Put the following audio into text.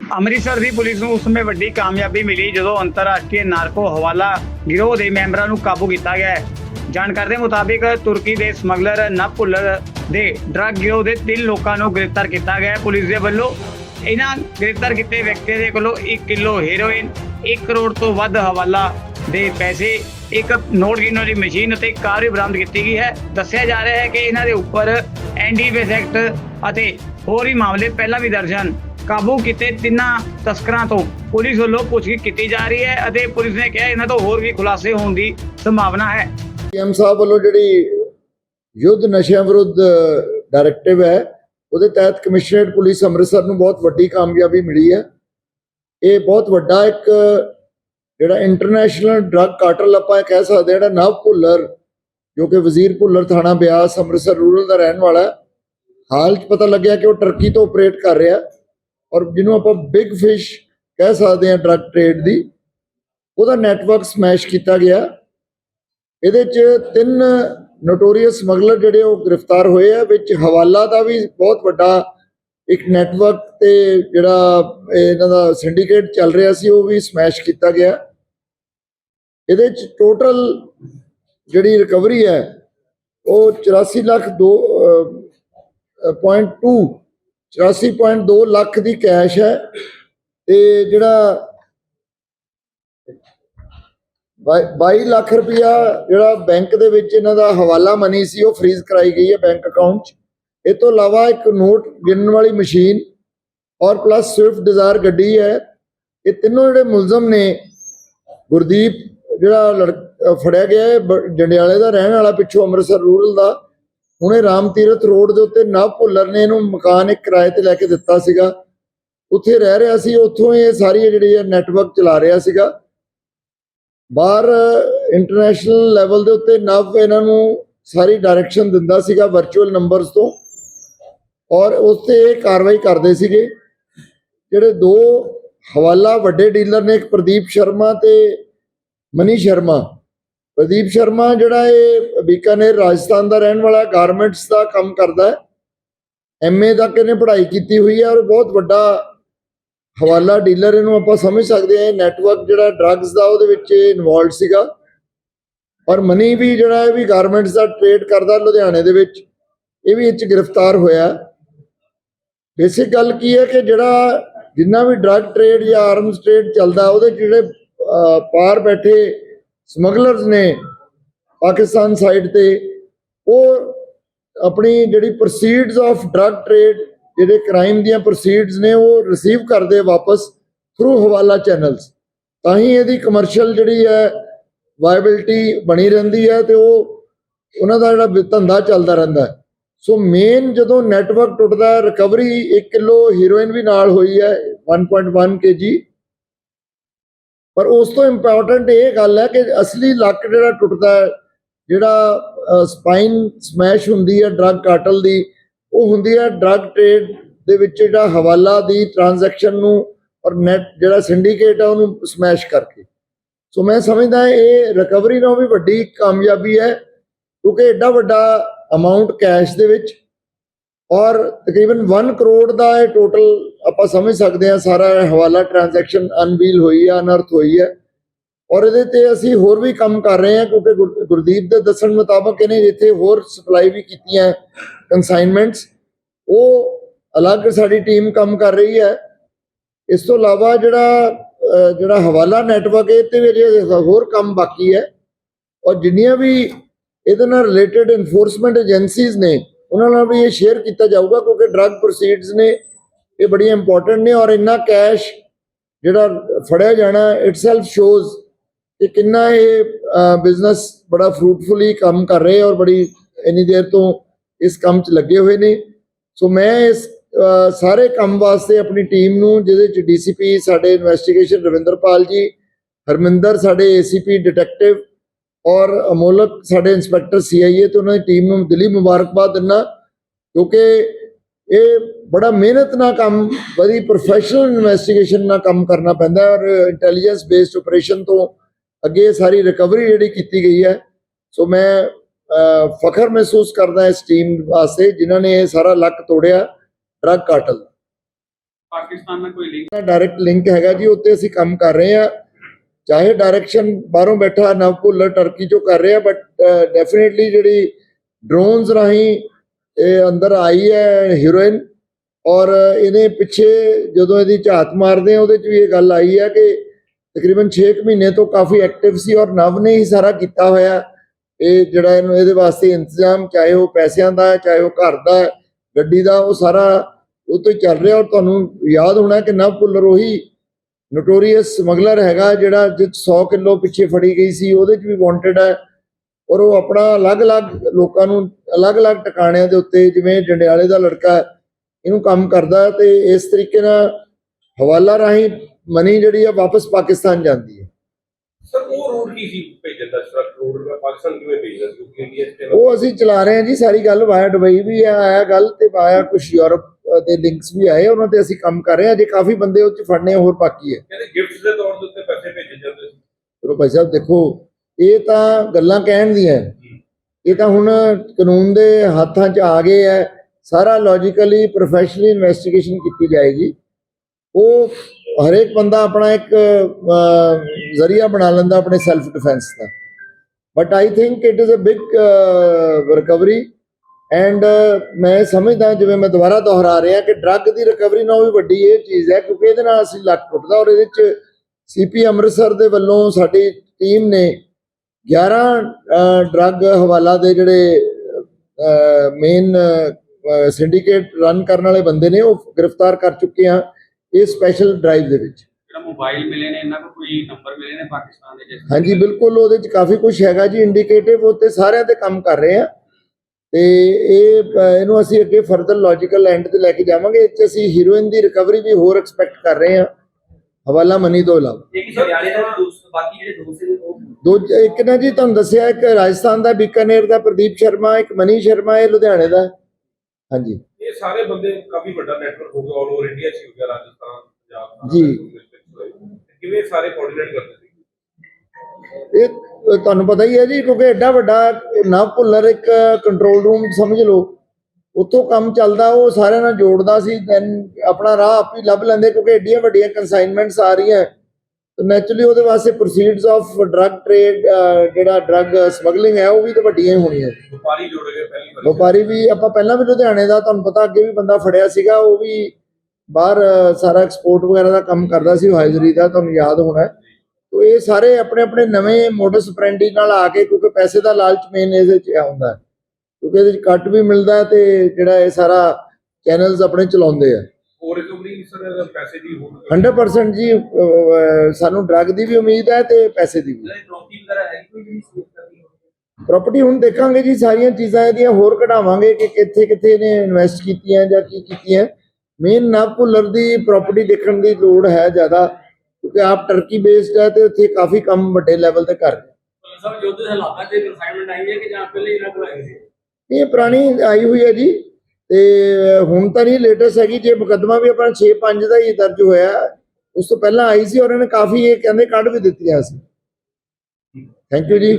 ਅੰਮ੍ਰਿਤਸਰ ਦੀ police ਨੂੰ ਉਸ ਸਮੇਂ ਵੱਡੀ ਕਾਮਯਾਬੀ ਮਿਲੀ ਜਦੋਂ ਅੰਤਰਰਾਸ਼ਟਰੀ ਨਾਰਕੋ ਹਵਾਲਾ ਗਿਰੋਹ ਦੇ ਮੈਂਬਰਾਂ ਨੂੰ ਕਾਬੂ ਕੀਤਾ ਗਿਆ ਹੈ। ਜਾਣਕਾਰੀ ਦੇ ਮੁਤਾਬਿਕ ਤੁਰਕੀ ਦੇ ਸਮਗਲਰ ਨਵ ਦੇ ਡਰੱਗ ਗਿਰੋਹ ਦੇ ਤਿੰਨ ਲੋਕਾਂ ਨੂੰ ਗ੍ਰਿਫਤਾਰ ਕੀਤਾ ਗਿਆ ਪੁਲਿਸ ਦੇ ਵੱਲੋਂ ਇਹਨਾਂ ਗ੍ਰਿਫਤਾਰ ਕੀਤੇ ਵਿਅਕਤੀਆਂ ਦੇ ਕੋਲੋਂ 1 ਕਿਲੋ ਹੈਰੋਇਨ 1 ਕਰੋੜ ਤੋਂ ਵੱਧ ਹਵਾਲਾ ਦੇ ਪੈਸੇ, ਇੱਕ ਨੋਟ ਗਿਣਨ ਦੀ ਮਸ਼ੀਨ ਅਤੇ ਕਾਰ ਵੀ ਬਰਾਮਦ ਕੀਤੀ ਗਈ ਹੈ। ਦੱਸਿਆ ਜਾ ਰਿਹਾ ਹੈ ਕਿ ਇਹਨਾਂ ਦੇ ਉੱਪਰ ਐਨਡੀਪੀਐਸ ਐਕਟ ਅਤੇ ਹੋਰ ਵੀ ਮਾਮਲੇ ਪਹਿਲਾਂ ਵੀ ਦਰਜ ਹਨ। ਕਾਬੂ ਕੀਤੇ ਤਿੰਨਾਂ ਤਸਕਰਾਂ ਤੋਂ। ਪੁਲਿਸ ਵੱਲੋਂ ਪੁੱਛਗਿੱਛ ਕੀਤੀ ਜਾ ਰਹੀ ਹੈ ਅਤੇ ਪੁਲਿਸ ਨੇ ਕਿਹਾ ਇਹਨਾਂ ਤੋਂ ਹੋਰ ਵੀ ਖੁਲਾਸੇ ਹੋਣ ਦੀ ਸੰਭਾਵਨਾ ਹੈ। ਐਮ ਸਾਹਿਬ ਵੱਲੋਂ ਜਿਹੜੀ ਯੁੱਧ ਨਸ਼ਿਆਂ ਵਿਰੁੱਧ ਡਾਇਰੈਕਟਿਵ ਹੈ ਉਹਦੇ ਤਹਿਤ ਕਮਿਸ਼ਨਰੇਟ ਪੁਲਿਸ ਅੰਮ੍ਰਿਤਸਰ ਨੂੰ ਬਹੁਤ ਵੱਡੀ ਕਾਮਯਾਬੀ ਮਿਲੀ ਹੈ। ਇਹ ਬਹੁਤ ਵੱਡਾ ਇੱਕ ਜਿਹੜਾ ਇੰਟਰਨੈਸ਼ਨਲ ਡਰੱਗ ਕਾਰਟਲ ਆਪਾਂ ਇਹ ਕਹਿ ਸਕਦੇ ਹਾਂ, ਜਿਹੜਾ ਨਵ ਭੁੱਲਰ ਜੋ ਕਿ ਵਜ਼ੀਰ ਭੁੱਲਰ ਥਾਣਾ ਬਿਆਸ ਅੰਮ੍ਰਿਤਸਰ ਰੂਰਲ ਦਾ ਰਹਿਣ ਵਾਲਾ ਹੈ। ਹਾਲ 'ਚ ਪਤਾ ਲੱਗਿਆ ਕਿ ਉਹ ਟਰਕੀ ਤੋਂ ਆਪਰੇਟ ਕਰ ਰਿਹਾ ਔਰ ਜਿਹਨੂੰ ਆਪਾਂ ਬਿਗ ਫਿਸ਼ ਕਹਿ ਸਕਦੇ ਹਾਂ ਡਰੱਗ ਟ੍ਰੇਡ ਦੀ, ਉਹਦਾ ਨੈਟਵਰਕ ਸਮੈਸ਼ ਕੀਤਾ ਗਿਆ। ਇਹਦੇ ਚ ਤਿੰਨ ਨੋਟੋਰੀਅਸ ਸਮਗਲਰ ਜਿਹੜੇ ਉਹ ਗ੍ਰਿਫਤਾਰ ਹੋਏ ਆ, ਵਿੱਚ ਹਵਾਲਾ ਦਾ ਵੀ ਬਹੁਤ ਵੱਡਾ ਇੱਕ ਨੈਟਵਰਕ ਤੇ ਜਿਹੜਾ ਇਹਨਾਂ ਦਾ ਸਿੰਡੀਕੇਟ ਚੱਲ ਰਿਹਾ ਸੀ, ਉਹ ਵੀ ਸਮੈਸ਼ ਕੀਤਾ ਗਿਆ। ਇਹਦੇ ਚ ਟੋਟਲ ਜਿਹੜੀ ਰਿਕਵਰੀ ਹੈ, ਉਹ 84 ਲੱਖ 2 ਪੁਆਇੰਟ 2 84.2 ਲੱਖ ਦੀ ਕੈਸ਼ ਹੈ ਤੇ ਜਿਹੜਾ 22 ਲੱਖ ਰੁਪਇਆ ਜਿਹੜਾ ਬੈਂਕ ਦੇ ਵਿੱਚ ਇਹਨਾਂ ਦਾ ਹਵਾਲਾ ਮਨੀ ਸੀ, ਉਹ ਫ੍ਰੀਜ਼ ਕਰਾਈ ਗਈ ਹੈ ਬੈਂਕ ਅਕਾਊਂਟ 'ਚ। ਇਹ ਤੋਂ ਇਲਾਵਾ ਇੱਕ ਨੋਟ ਗਿਣਨ ਵਾਲੀ ਮਸ਼ੀਨ ਔਰ ਪਲੱਸ ਸਵਿਫਟ ਡਿਜ਼ਾਇਰ ਗੱਡੀ ਹੈ। ਇਹ ਤਿੰਨੋਂ ਜਿਹੜੇ ਮੁਲਜ਼ਮ ਨੇ, ਗੁਰਦੀਪ ਜਿਹੜਾ ਲੜਕ- ਫੜਿਆ ਗਿਆ ਹੈ, ਬ- ਜੰਡਿਆਲੇ ਦਾ ਰਹਿਣ ਵਾਲਾ, ਪਿੱਛੋਂ ਅੰਮ੍ਰਿਤਸਰ ਰੂਰਲ ਦਾ। ਹੁਣੇ ਰਾਮ ਤੀਰਥ ਰੋਡ ਦੇ ਉੱਤੇ ਨਵ ਭੁੱਲਰ ਨੇ ਇਹਨੂੰ ਮਕਾਨ ਇੱਕ ਕਿਰਾਏ ਤੇ ਲੈ ਕੇ ਦਿੱਤਾ ਸੀਗਾ। ਉੱਥੇ ਰਹਿ ਰਿਹਾ ਸੀ, ਉੱਥੋਂ ਇਹ ਸਾਰੀ ਜਿਹੜੀ ਹੈ ਨੈਟਵਰਕ ਚਲਾ ਰਿਹਾ ਸੀਗਾ। ਬਾਹਰ ਇੰਟਰਨੈਸ਼ਨਲ ਲੈਵਲ ਦੇ ਉੱਤੇ ਨਵ ਇਹਨਾਂ ਨੂੰ ਸਾਰੀ ਡਾਇਰੈਕਸ਼ਨ ਦਿੰਦਾ ਸੀਗਾ ਵਰਚੁਅਲ ਨੰਬਰਸ ਤੋਂ ਔਰ ਉਸ ਤੇ ਇਹ ਕਾਰਵਾਈ ਕਰਦੇ ਸੀਗੇ। ਜਿਹੜੇ ਦੋ ਹਵਾਲਾ ਵੱਡੇ ਡੀਲਰ ਨੇ, ਇੱਕ ਪ੍ਰਦੀਪ ਸ਼ਰਮਾ ਤੇ ਮਨੀ ਸ਼ਰਮਾ। ਪ੍ਰਦੀਪ ਸ਼ਰਮਾ ਜਿਹੜਾ ਇਹ ਬੀਕਾਨੇਰ ਰਾਜਸਥਾਨ ਦਾ ਰਹਿਣ ਵਾਲਾ, ਗਾਰਮੈਂਟਸ ਦਾ ਕੰਮ ਕਰਦਾ ਹੈ। ਐਮਏ ਤੱਕ ਇਹਨੇ ਪੜ੍ਹਾਈ ਕੀਤੀ ਹੋਈ ਹੈ ਔਰ ਬਹੁਤ ਵੱਡਾ ਹਵਾਲਾ ਡੀਲਰ ਇਹਨੂੰ ਆਪਾਂ ਸਮਝ ਸਕਦੇ ਹਾਂ। ਇਹ ਨੈਟਵਰਕ ਜਿਹੜਾ ਡਰੱਗਸ ਦਾ ਉਹਦੇ ਵਿੱਚ ਇਨਵੋਲਡ ਸੀਗਾ। ਔਰ ਮਨੀ ਵੀ ਜਿਹੜਾ ਇਹ ਵੀ ਗਾਰਮੈਂਟਸ ਦਾ ਟ੍ਰੇਡ ਕਰਦਾ ਲੁਧਿਆਣੇ ਦੇ ਵਿੱਚ, ਇਹ ਵੀ ਇਹ 'ਚ ਗ੍ਰਿਫਤਾਰ ਹੋਇਆ ਬੇਸਿਕ ਗੱਲ ਕੀ ਹੈ ਕਿ ਜਿਹੜਾ ਜਿੰਨਾ ਵੀ ਡਰੱਗ ਟ੍ਰੇਡ ਜਾਂ ਆਰਮਸ ਟ੍ਰੇਡ ਚੱਲਦਾ, ਉਹਦੇ 'ਚ ਜਿਹੜੇ ਪਾਰ ਬੈਠੇ ਸਮਗਲਰਸ ਨੇ ਪਾਕਿਸਤਾਨ ਸਾਈਡ ਤੇ ਉਹ ਆਪਣੀ ਜਿਹੜੀ ਪ੍ਰੋਸੀਡਸ ਆਫ ਡਰੱਗ ਟ੍ਰੇਡ ਜਿਹੜੇ ਕ੍ਰਾਈਮ ਦੀਆਂ ਪ੍ਰੋਸੀਡਸ ਨੇ ਉਹ ਰਿਸੀਵ ਕਰਦੇ ਵਾਪਸ ਥਰੂ ਹਵਾਲਾ ਚੈਨਲਸ ਤਾਂ ਹੀ ਇਹਦੀ ਕਮਰਸ਼ੀਅਲ ਜਿਹੜੀ ਹੈ ਵਾਇਬਿਲਟੀ ਬਣੀ ਰਹਿੰਦੀ ਹੈ ਤੇ ਉਹ ਉਹਨਾਂ ਦਾ ਜਿਹੜਾ ਧੰਦਾ ਚੱਲਦਾ ਰਹਿੰਦਾ ਸੋ ਮੇਨ ਜਦੋਂ ਨੈਟਵਰਕ ਟੁੱਟਦਾ ਰਿਕਵਰੀ 1 ਕਿਲੋ ਹੀਰੋਇਨ ਵੀ ਨਾਲ ਹੋਈ ਹੈ 1.1 ਕੇਜੀ ਪਰ ਉਸ ਤੋਂ ਇੰਪੋਰਟੈਂਟ ਇਹ ਗੱਲ ਹੈ ਕਿ ਅਸਲੀ ਲੱਕ ਜਿਹੜਾ ਟੁੱਟਦਾ ਹੈ, ਜਿਹੜਾ ਸਪਾਈਨ ਸਮੈਸ਼ ਹੁੰਦੀ ਹੈ ਡਰੱਗ ਕਾਟਲ ਦੀ, ਉਹ ਹੁੰਦੀ ਹੈ ਡਰੱਗ ਟ੍ਰੇਡ ਦੇ ਵਿੱਚ ਜਿਹੜਾ ਹਵਾਲਾ ਦੀ ਟ੍ਰਾਂਜੈਕਸ਼ਨ ਨੂੰ ਔਰ ਨੈਟ ਜਿਹੜਾ ਸਿੰਡੀਕੇਟ ਹੈ ਉਹਨੂੰ ਸਮੈਸ਼ ਕਰਕੇ। ਸੋ ਮੈਂ ਸਮਝਦਾ ਇਹ ਰਿਕਵਰੀ ਨਾਲੋਂ ਵੀ ਵੱਡੀ ਕਾਮਯਾਬੀ ਹੈ, ਕਿਉਂਕਿ ਐਡਾ ਵੱਡਾ ਅਮਾਉਂਟ ਕੈਸ਼ ਦੇ ਵਿੱਚ ਔਰ ਤਕਰੀਬਨ 1 ਕਰੋੜ ਦਾ ਇਹ ਟੋਟਲ ਆਪਾਂ ਸਮਝ ਸਕਦੇ ਹਾਂ ਸਾਰਾ ਹਵਾਲਾ ਟ੍ਰਾਂਜੈਕਸ਼ਨ ਅਨਵੀਲ ਹੋਈ ਹੈ ਅਨਰਥ ਹੋਈ ਹੈ ਔਰ ਇਹਦੇ ਤੇ ਅਸੀਂ ਹੋਰ ਵੀ ਕੰਮ ਕਰ ਰਹੇ ਹਾਂ ਕਿਉਂਕਿ ਗੁਰ- ਗੁਰਦੀਪ ਦੇ ਦੱਸਣ ਮੁਤਾਬਕ ਇਹਨੇ ਇੱਥੇ ਹੋਰ ਸਪਲਾਈ ਵੀ ਕੀਤੀਆਂ ਕਨਸਾਈਨਮੈਂਟਸ ਉਹ ਅਲੱਗ ਸਾਡੀ ਟੀਮ ਕੰਮ ਕਰ ਰਹੀ ਹੈ। ਇਸ ਤੋਂ ਇਲਾਵਾ ਜਿਹੜਾ ਜਿਹੜਾ ਹਵਾਲਾ ਨੈਟਵਰਕ ਇਹ ਤੇ ਵੀ ਅਜੇ ਹੋਰ ਕੰਮ ਬਾਕੀ ਹੈ। ਔਰ ਜਿੰਨੀਆਂ ਵੀ ਇਹਦੇ ਨਾਲ ਰਿਲੇਟਡ ਇਨਫੋਰਸਮੈਂਟ ਏਜੰਸੀਜ਼ ਨੇ ਉਹਨਾਂ ਨਾਲ ਵੀ ਇਹ ਸ਼ੇਅਰ ਕੀਤਾ ਜਾਊਗਾ ਕਿਉਂਕਿ ਡਰੱਗ ਪ੍ਰੋਸੀਡਸ ਨੇ, ਇਹ ਬੜੀਆਂ ਇੰਪੋਰਟੈਂਟ ਨੇ ਔਰ ਇੰਨਾ ਕੈਸ਼ ਜਿਹੜਾ ਫੜਿਆ ਜਾਣਾ ਇਟਸੈਲਫ ਸ਼ੋਜ਼ ਕਿ ਕਿੰਨਾ ਇਹ ਬਿਜ਼ਨਸ ਬੜਾ ਫਰੂਟਫੁਲੀ ਕੰਮ ਕਰ ਰਹੇ ਔਰ ਬੜੀ ਇੰਨੀ ਦੇਰ ਤੋਂ ਇਸ ਕੰਮ 'ਚ ਲੱਗੇ ਹੋਏ ਨੇ। ਸੋ ਮੈਂ ਇਸ ਸਾਰੇ ਕੰਮ ਵਾਸਤੇ ਆਪਣੀ ਟੀਮ ਨੂੰ, ਜਿਹਦੇ 'ਚ ਡੀਸੀਪੀ ਸਾਡੇ ਇਨਵੈਸਟੀਗੇਸ਼ਨ ਰਵਿੰਦਰਪਾਲ ਜੀ, ਹਰਮਿੰਦਰ, ਸਾਡੇ ਏਸੀਪੀ ਡਿਟੈਕਟਿਵ ਔਰ ਅਮੋਲਕ ਸਾਡੇ ਇੰਸਪੈਕਟਰ ਸੀਆਈਏ ਤੇ ਉਹਨਾਂ ਦੀ ਟੀਮ ਨੂੰ ਦਿਲੀ ਮੁਬਾਰਕਬਾਦ ਦਿੰਦਾ ਕਿਉਂਕਿ ਇਹ ਬੜਾ ਮਿਹਨਤ ਨਾਲ ਕੰਮ ਬੜੀ ਪ੍ਰੋਫੈਸ਼ਨਲ ਇਨਵੈਸਟੀਗੇਸ਼ਨ ਨਾਲ ਕੰਮ ਕਰਨਾ ਪੈਂਦਾ ਹੈ ਔਰ ਇੰਟੈਲੀਜੈਂਸ ਬੇਸਡ ਆਪਰੇਸ਼ਨ ਤੋਂ ਅੱਗੇ ਇਹ ਸਾਰੀ ਰਿਕਵਰੀ ਜਿਹੜੀ ਕੀਤੀ ਗਈ ਹੈ ਸੋ ਮੈਂ ਅਹ, ਫਖਰ ਮਹਿਸੂਸ ਕਰਦਾ ਇਸ ਟੀਮ ਵਾਸਤੇ ਜਿਨ੍ਹਾਂ ਨੇ ਇਹ ਸਾਰਾ ਲੱਕ ਤੋੜਿਆ ਡਰੱਗ ਕਾਟਲ ਪਾਕਿਸਤਾਨ ਨਾਲ ਕੋਈ ਲਿੰਕ ਦਾ ਡਾਇਰੈਕਟ ਲਿੰਕ ਹੈਗਾ ਜੀ ਉੱਤੇ ਅਸੀਂ ਕੰਮ ਕਰ ਰਹੇ ਹਾਂ ਚਾਹੇ ਡਾਇਰੈਕਸ਼ਨ ਬਾਹਰੋਂ ਬੈਠਾ ਨਵ ਭੁੱਲਰ ਟਰਕੀ ਚੋਂ ਕਰ ਰਿਹਾ ਬਟ ਡੈਫੀਨਿਟਲੀ ਜਿਹੜੀ ਡਰੋਨਸ ਰਾਹੀਂ ਇਹ ਅੰਦਰ ਆਈ ਹੈ ਹੀਰੋਇਨ ਔਰ ਇਹਨੇ ਪਿੱਛੇ ਜਦੋਂ ਇਹਦੀ ਝਾਤ ਮਾਰਦੇ ਆ, ਉਹਦੇ ਚ ਵੀ ਇਹ ਗੱਲ ਆਈ ਹੈ ਕਿ ਤਕਰੀਬਨ 6 ਮਹੀਨੇ ਤੋਂ ਕਾਫੀ ਐਕਟਿਵ ਸੀ ਔਰ ਨਵ ਨੇ ਹੀ ਸਾਰਾ ਕੀਤਾ ਹੋਇਆ। ਇਹ ਜਿਹੜਾ ਇਹਨੂੰ, ਇਹਦੇ ਵਾਸਤੇ ਇੰਤਜ਼ਾਮ, ਚਾਹੇ ਉਹ ਪੈਸਿਆਂ ਦਾ, ਚਾਹੇ ਉਹ ਘਰ ਦਾ, ਗੱਡੀ ਦਾ, ਉਹ ਸਾਰਾ ਉਹ ਤੋਂ ਹੀ ਚੱਲ ਰਿਹਾ ਔਰ ਤੁਹਾਨੂੰ ਯਾਦ ਹੋਣਾ ਕਿ ਨਵ ਭੁੱਲਰ ਉਹੀ ਨੋਟੋਰੀਅਸ ਸਮਗਲਰ ਹੈਗਾ ਜਿਹੜਾ ਜਿਹ 100 ਕਿਲੋ ਪਿੱਛੇ ਫੜੀ ਗਈ ਸੀ ਉਹਦੇ 'ਚ ਵੀ ਵਾਂਟਡ ਹੈ। ਔਰ ਉਹ ਆਪਣਾ ਅਲੱਗ-ਅਲੱਗ ਲੋਕਾਂ ਨੂੰ ਅਲੱਗ-ਅਲੱਗ ਟਿਕਾਣਿਆਂ ਦੇ ਉੱਤੇ ਜਿਵੇਂ ਜੰਡਿਆਲੇ ਦਾ ਲੜਕਾ ਇਹਨੂੰ ਕੰਮ ਕਰਦਾ ਤੇ ਇਸ ਤਰੀਕੇ ਨਾਲ ਹਵਾਲਾ ਰਾਹੀਂ ਮਨੀ ਜਿਹੜੀ ਆ ਵਾਪਸ ਪਾਕਿਸਤਾਨ ਜਾਂਦੀ ਹੈ। ਸਰ ਉਹ ਰੂਟ ਕੀ ਸੀ ਭੇਜਣ ਦਾ? ਸਰ ਰੂਟ ਪਾਕਿਸਤਾਨ ਕਿਵੇਂ ਭੇਜਦਾ ਕਿਉਂਕਿ ਇੰਡੀਆ ਉਹ ਅਸੀਂ ਚਲਾ ਰਹੇ ਹਾਂ ਜੀ ਸਾਰੀ ਗੱਲ ਵਾਇਆ ਦੁਬਈ ਵੀ ਆਇਆ ਗੱਲ ਤੇ ਵਾਇਆ ਕੁਝ ਯੂਰਪ ਦੇ ਲਿੰਕਸ ਵੀ ਆਏ ਉਹਨਾਂ ਤੇ ਅਸੀਂ ਕੰਮ ਕਰ ਰਹੇ ਹਾਂ। ਜੇ ਕਾਫੀ ਬੰਦੇ ਉਹ ਚ ਫੜਨੇ ਹੋਰ ਬਾਕੀ ਹੈ। ਕਹਿੰਦੇ ਗਿਫਟਸ ਦੇ ਤੌਰ ਦੇ ਉੱਤੇ ਪੈਸੇ ਭੇਜੇ ਜਾਂਦੇ ਸੀ। ਚਲੋ ਭਾਈ ਸਾਹਿਬ ਦੇਖੋ ਇਹ ਤਾਂ ਗੱਲਾਂ ਕਹਿਣ ਦੀਆਂ। ਇਹ ਤਾਂ ਹੁਣ ਕਾਨੂੰਨ ਦੇ ਹੱਥਾਂ 'ਚ ਆ ਗਏ ਹੈ। ਸਾਰਾ ਲੌਜੀਕਲੀ ਪ੍ਰੋਫੈਸ਼ਨਲੀ ਇਨਵੈਸਟੀਗੇਸ਼ਨ ਕੀਤੀ ਜਾਏਗੀ। ਉਹ ਹਰੇਕ ਬੰਦਾ ਆਪਣਾ ਇੱਕ ਜ਼ਰੀਆ ਬਣਾ ਲੈਂਦਾ ਆਪਣੇ self defence the but I think it is a big recovery and ਮੈਂ ਸਮਝਦਾ ਜਿਵੇਂ ਮੈਂ ਦੁਬਾਰਾ ਦੁਹਰਾ ਰਿਹਾ ਕਿ ਡਰੱਗ ਦੀ ਰਿਕਵਰੀ ਨਾਲ ਵੀ ਵੱਡੀ ਇਹ ਚੀਜ਼ ਹੈ ਕਿਉਂਕਿ ਇਹਦੇ ਨਾਲ ਅਸੀਂ ਲੱਕ ਟੁੱਟਦਾ ਔਰ ਇਹਦੇ 'ਚ ਸੀਪੀ ਅੰਮ੍ਰਿਤਸਰ ਦੇ ਵੱਲੋਂ ਸਾਡੀ ਟੀਮ ਨੇ 11 ਡਰੱਗ ਹਵਾਲਾ ਦੇ ਜਿਹੜੇ ਮੇਨ ਸਿੰਡੀਕੇਟ ਰਨ ਕਰਨ ਵਾਲੇ ਬੰਦੇ ਨੇ ਉਹ ਗ੍ਰਿਫਤਾਰ ਕਰ ਚੁੱਕੇ ਆ ਇਹ ਸਪੈਸ਼ਲ ਡਰਾਈਵ ਦੇ ਵਿੱਚ। ਜਿਹੜਾ ਮੋਬਾਈਲ ਮਿਲੇ ਨੇ ਇਹਨਾਂ ਕੋਲ ਕੋਈ ਨੰਬਰ ਮਿਲੇ ਨੇ ਪਾਕਿਸਤਾਨ ਦੇ ਜਿਸ ਹਾਂਜੀ ਬਿਲਕੁਲ ਉਹਦੇ ਚ ਕਾਫੀ ਕੁਝ ਹੈਗਾ ਜੀ ਇੰਡੀਕੇਟਿਵ ਉੱਤੇ ਸਾਰਿਆਂ ਤੇ ਕੰਮ ਕਰ ਰਹੇ ਆ। ਤੇ ਇਹ ਇਹਨੂੰ ਅਸੀਂ ਅੱਗੇ ਫਰਦਰ ਲੌਜੀਕਲ ਐਂਡ ਤੇ ਲੈ ਕੇ ਜਾਵਾਂਗੇ 'ਚ ਅਸੀਂ ਹੀਰੋਇਨ ਦੀ ਰਿਕਵਰੀ ਵੀ ਹੋਰ ਐਕਸਪੈਕਟ ਕਰ ਰਹੇ ਆ ਹਵਾਲਾ ਮਨੀ ਤੋਂ ਇਲਾਵਾ ਇੱਕ ਹਰਿਆਣੇ ਦਾ ਦੋਸਤ ਬਾਕੀ ਜਿਹੜੇ ਦੋਸਤ ਨੇ ਉਹ ਦੋ ਇੱਕ ਨਾ ਜੀ ਤੁਹਾਨੂੰ ਦੱਸਿਆ ਇੱਕ ਰਾਜਸਥਾਨ ਦਾ ਬੀਕਾਨੇਰ ਦਾ ਪ੍ਰਦੀਪ ਸ਼ਰਮਾ ਇੱਕ ਮਨੀ ਸ਼ਰਮਾ ਇਹ ਲੁਧਿਆਣੇ ਦਾ। ਹੈ। ਹਾਂਜੀ। ਇਹ ਸਾਰੇ ਬੰਦੇ ਕਾਫੀ ਵੱਡਾ ਨੈਟਵਰਕ ਹੋ ਗਿਆ ਆਲ ਓਵਰ ਇੰਡੀਆ ਚ ਹੀ ਹੋ ਗਿਆ ਰਾਜਸਥਾਨ ਪੰਜਾਬ ਜੀ। ਕਿਵੇਂ ਸਾਰੇ ਕੋਆਰਡੀਨੇਟ ਕਰਦੇ ਸੀ? ਇਹ ਤੁਹਾਨੂੰ ਪਤਾ ਹੀ ਹੈ ਜੀ ਕਿਉਂਕਿ ਐਡਾ ਵੱਡਾ ਨਵ ਭੁੱਲਰ ਇੱਕ ਕੰਟਰੋਲ ਰੂਮ ਸਮਝ ਲਓ। ਉੱਥੋਂ ਕੰਮ ਚੱਲਦਾ ਉਹ ਸਾਰਿਆਂ ਨਾਲ ਜੋੜਦਾ ਸੀ ਦੈਨ ਆਪਣਾ ਰਾਹ ਆਪ ਹੀ ਲੱਭ ਲੈਂਦੇ ਕਿਉਂਕਿ ਐਡੀਆਂ ਵੱਡੀਆਂ ਕਨਸਾਈਨਮੈਂਟਸ ਆ ਰਹੀਆਂ। ਤਾਂ ਨੈਚੁਰਲੀ ਉਹਦੇ ਵਾਸਤੇ ਪ੍ਰੋਸੀਡਸ ਆਫ ਡਰੱਗ ਟ੍ਰੇਡ ਜਿਹੜਾ ਡਰੱਗ ਸਮਗਲਿੰਗ ਹੈ ਉਹ ਵੀ ਤਾਂ ਵੱਡੀਆਂ ਹੀ ਹੋਣੀਆਂ। ਵਪਾਰੀ ਜੁੜ ਗਏ ਪਹਿਲੀ ਵਾਰ। ਵਪਾਰੀ ਵੀ ਆਪਾਂ ਪਹਿਲਾਂ ਵੀ ਲੁਧਿਆਣੇ ਦਾ ਤੁਹਾਨੂੰ ਪਤਾ ਅੱਗੇ ਵੀ ਬੰਦਾ ਫੜਿਆ ਸੀਗਾ ਉਹ ਵੀ ਬਾਹਰ ਸਾਰਾ ਐਕਸਪੋਰਟ ਵਗੈਰਾ ਦਾ ਕੰਮ ਕਰਦਾ ਸੀ ਹਾਜ਼ਰੀ ਦਾ ਤੁਹਾਨੂੰ ਯਾਦ ਹੋਣਾ ਹੈ। ਤੋ ਇਹ ਸਾਰੇ ਆਪਣੇ ਆਪਣੇ ਨਵੇਂ ਮੋਡਸ ਆਪਰੈਂਡੀ ਨਾਲ ਆ ਕੇ ਕਿਉਂਕਿ ਪੈਸੇ ਦਾ ਲਾਲਚ ਮੇਨ ਇਹਦੇ ਚ ਆਉਂਦਾ ਕਿਉਂਕਿ ਇਹਦੇ ਚ ਕੱਟ ਵੀ ਮਿਲਦਾ ਤੇ ਜਿਹੜਾ ਇਹ ਸਾਰਾ ਚੈਨਲਸ ਆਪਣੇ ਚਲਾਉਂਦੇ ਆ। ਹੋਰ ਰਿਕਵਰੀ ਸਰ ਪੈਸੇ ਦੀ ਹੋਰ 100% ਜੀ ਸਾਨੂੰ ਡਰੱਗ ਦੀ ਵੀ ਉਮੀਦ ਹੈ ਤੇ ਪੈਸੇ ਦੀ ਵੀ। ਪ੍ਰੋਪਰਟੀ ਵਗੈਰਾ ਹੈ ਕੋਈ ਜਿਹੜੀ ਸੇਵ ਕਰਨੀ ਹੋਵੇ? ਪ੍ਰਾਪਰਟੀ ਹੁਣ ਦੇਖਾਂਗੇ ਜੀ ਸਾਰੀਆਂ ਚੀਜ਼ਾਂ ਇਹਦੀਆਂ ਹੋਰ ਕਢਾਵਾਂਗੇ ਕਿ ਕਿੱਥੇ ਕਿੱਥੇ ਨੇ ਇਨਵੈਸਟ ਕੀਤੀਆਂ ਜਾਂ ਕੀ ਕੀਤੀਆਂ। ਮੇਨ ਨਾ ਭੁੱਲਰ ਦੀ ਪ੍ਰਾਪਰਟੀ ਦੇਖਣ ਦੀ ਲੋੜ ਹੈ ਜ਼ਿਆਦਾ। ਕਿਉਂਕਿ ਆਪ ਟਰਕੀ ਬੇਸਡ ਹੈ ਤੇ ਉੱਥੇ ਕਾਫੀ ਕੰਮ ਵੱਡੇ ਲੈਵਲ ਤੇ ਕਰ ਰਹੇ ਸਭ ਯੁੱਧ ਦੇ ਹਾਲਾਤਾਂ 'ਚ ਕਨਸਾਈਨਮੈਂਟ ਆਈ ਹੈ ਕਿ ਜਾਂ ਪਹਿਲੇ ਇਹਨਾਂ ਕੋਲ ਆਈ ਸੀ? ਇਹ ਪੁਰਾਣੀ ਆਈ ਹੋਈ ਹੈ ਜੀ ਤੇ ਹੁਣ ਤਾਂ ਨਹੀਂ ਲੇਟੈਸਟ ਹੈਗੀ। ਜੇ ਮੁਕੱਦਮਾ ਵੀ ਆਪਣਾ 6-5 ਦਾ ਹੀ ਦਰਜ ਹੋਇਆ ਉਸ ਤੋਂ ਪਹਿਲਾਂ ਆਈ ਸੀ ਔਰ ਇਹਨੇ ਕਾਫੀ ਇਹ ਕਹਿੰਦੇ ਕੱਢ ਵੀ ਦਿੱਤੀਆਂ ਸੀ। ਥੈਂਕ ਯੂ ਜੀ।